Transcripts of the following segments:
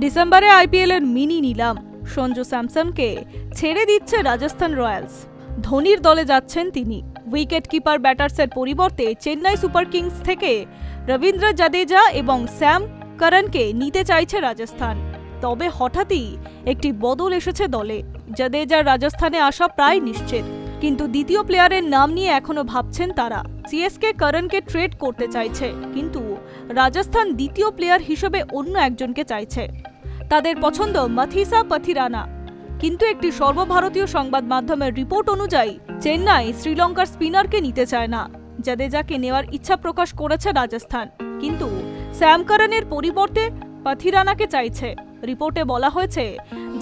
ডিসেম্বরে আইপিএল এর মিনি নিলাম। সঞ্জু স্যামসনকে ছেড়ে দিচ্ছে রাজস্থান রয়্যালস। ধোনির দলে যাচ্ছেন তিনি। উইকেট কিপার ব্যাটার্সের পরিবর্তে চেন্নাই সুপার কিংস থেকে রবীন্দ্র জাদেজা এবং স্যাম করণকে নিতে চাইছে রাজস্থান। তবে হঠাৎই একটি বদল এসেছে দলে। জাদেজার রাজস্থানে আসা প্রায় নিশ্চিত। কিন্তু দ্বিতীয় প্লেয়ারের নাম নিয়ে এখনও ভাবছেন তারা। সিএসকে করণকে ট্রেড করতে চাইছে, কিন্তু রাজস্থান দ্বিতীয় প্লেয়ার হিসেবে অন্য একজনকে চাইছে। তাদের পছন্দ মাথিসা পথিরানা। কিন্তু একটি সর্বভারতীয় সংবাদ মাধ্যমের রিপোর্ট অনুযায়ী, চেন্নাই শ্রীলঙ্কার স্পিনারকে নিতে চায় না। জাদেজাকে নেওয়ার ইচ্ছা প্রকাশ করেছে রাজস্থান। কিন্তু স্যাম করণের পরিবর্তে পাথিরানাকে চাইছে। রিপোর্টে বলা হয়েছে,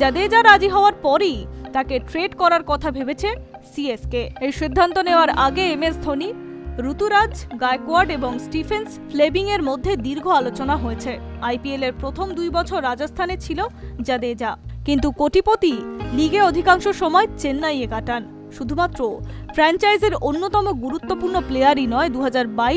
জাদেজা রাজি হওয়ার পরই তাকে ট্রেড করার কথা ভেবেছে সিএসকে। এই সিদ্ধান্ত নেওয়ার আগে এম এস ধোনি, ঋতুরাজ, গায়কোয়াড এবং স্টিফেন্স ফ্লেবিং এর মধ্যে দীর্ঘ আলোচনা হয়েছে। আইপিএল এর প্রথম দুই বছর রাজস্থানে ছিল জাদেজা। কিন্তু কোটিপতি লিগে অধিকাংশ সময় চেন্নাইয়ে কাটান। শুধুমাত্র ফ্র্যাঞ্চাইজের অন্যতম গুরুত্বপূর্ণ প্লেয়ারই নয় দু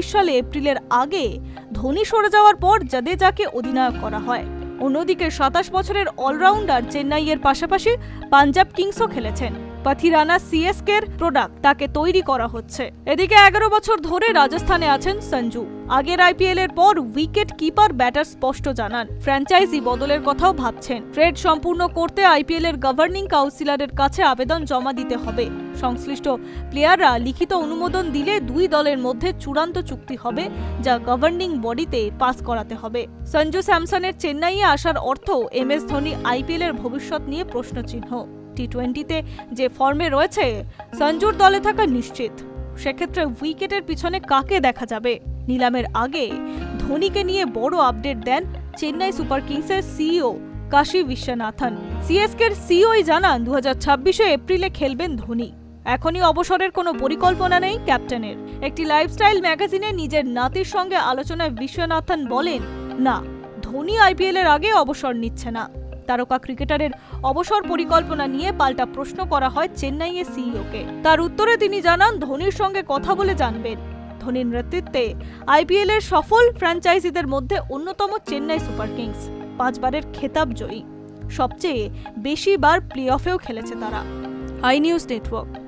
সালে এপ্রিলের আগে ধোনি সরে যাওয়ার পর জাদেজাকে অধিনায়ক করা হয়। অন্যদিকে সাতাশ বছরের অলরাউন্ডার চেন্নাইয়ের পাশাপাশি পাঞ্জাব কিংসও খেলেছেন। পাথিরানা সিএসকের প্রোডাক্ট তাকে তৈরি করা হচ্ছে। এদিকে এগারো বছর ধরে রাজস্থানে আছেন সঞ্জু। আগের আইপিএল এর পর উইকেট কিপার, ব্যাটার স্পষ্ট জানান। ফ্র্যাঞ্চাইজি বদলের কথাও ভাবছেন। ট্রেড সম্পূর্ণ করতে আইপিএল এর গভর্নিং কাউন্সিলরের কাছে আবেদন জমা দিতে হবে। সংশ্লিষ্ট প্লেয়াররা লিখিত অনুমোদন দিলে দুই দলের মধ্যে চূড়ান্ত চুক্তি হবে, যা গভর্নিং বডিতে পাস করাতে হবে। সঞ্জু স্যামসনের চেন্নাইয়ে আসার অর্থ এম এস ধোনি আইপিএল এর ভবিষ্যৎ নিয়ে প্রশ্নচিহ্ন। টি টোয়েন্টিতে যে ফর্মে রয়েছে, সঞ্জুর দলে থাকা নিশ্চিত। সেক্ষেত্রে উইকেটের পিছনে কাকে দেখা যাবে? নিলামের আগে ধোনিকে নিয়ে বড় আপডেট দেন চেন্নাই সুপার কিংসের সিইও কাশী বিশ্বনাথন। সিএসকের সিইওই জানান দু হাজার এপ্রিলে খেলবেন ধোনি। এখনই অবসরের কোনো পরিকল্পনা নেই ক্যাপ্টেনের। একটি লাইফস্টাইল ম্যাগাজিনে নিজের নাতির সঙ্গে আলোচনায় বিশ্বনাথন বলেন, না, ধোনি আইপিএল এর আগে অবসর নিচ্ছে না। তারকা ক্রিকেটারের অবসর পরিকল্পনা নিয়ে পাল্টা প্রশ্ন করা হয় চেন্নাইয়ের সিইওকে। তার উত্তরে তিনি জানান, ধোনির সঙ্গে কথা বলে জানবেন। ধোনির নেতৃত্বে আইপিএল এর সফল ফ্র্যাঞ্চাইজিদের মধ্যে অন্যতম চেন্নাই সুপার কিংস, পাঁচবারের খেতাব জয়ী। সবচেয়ে বেশি বার প্লে অফেও খেলেছে তারা। I news network.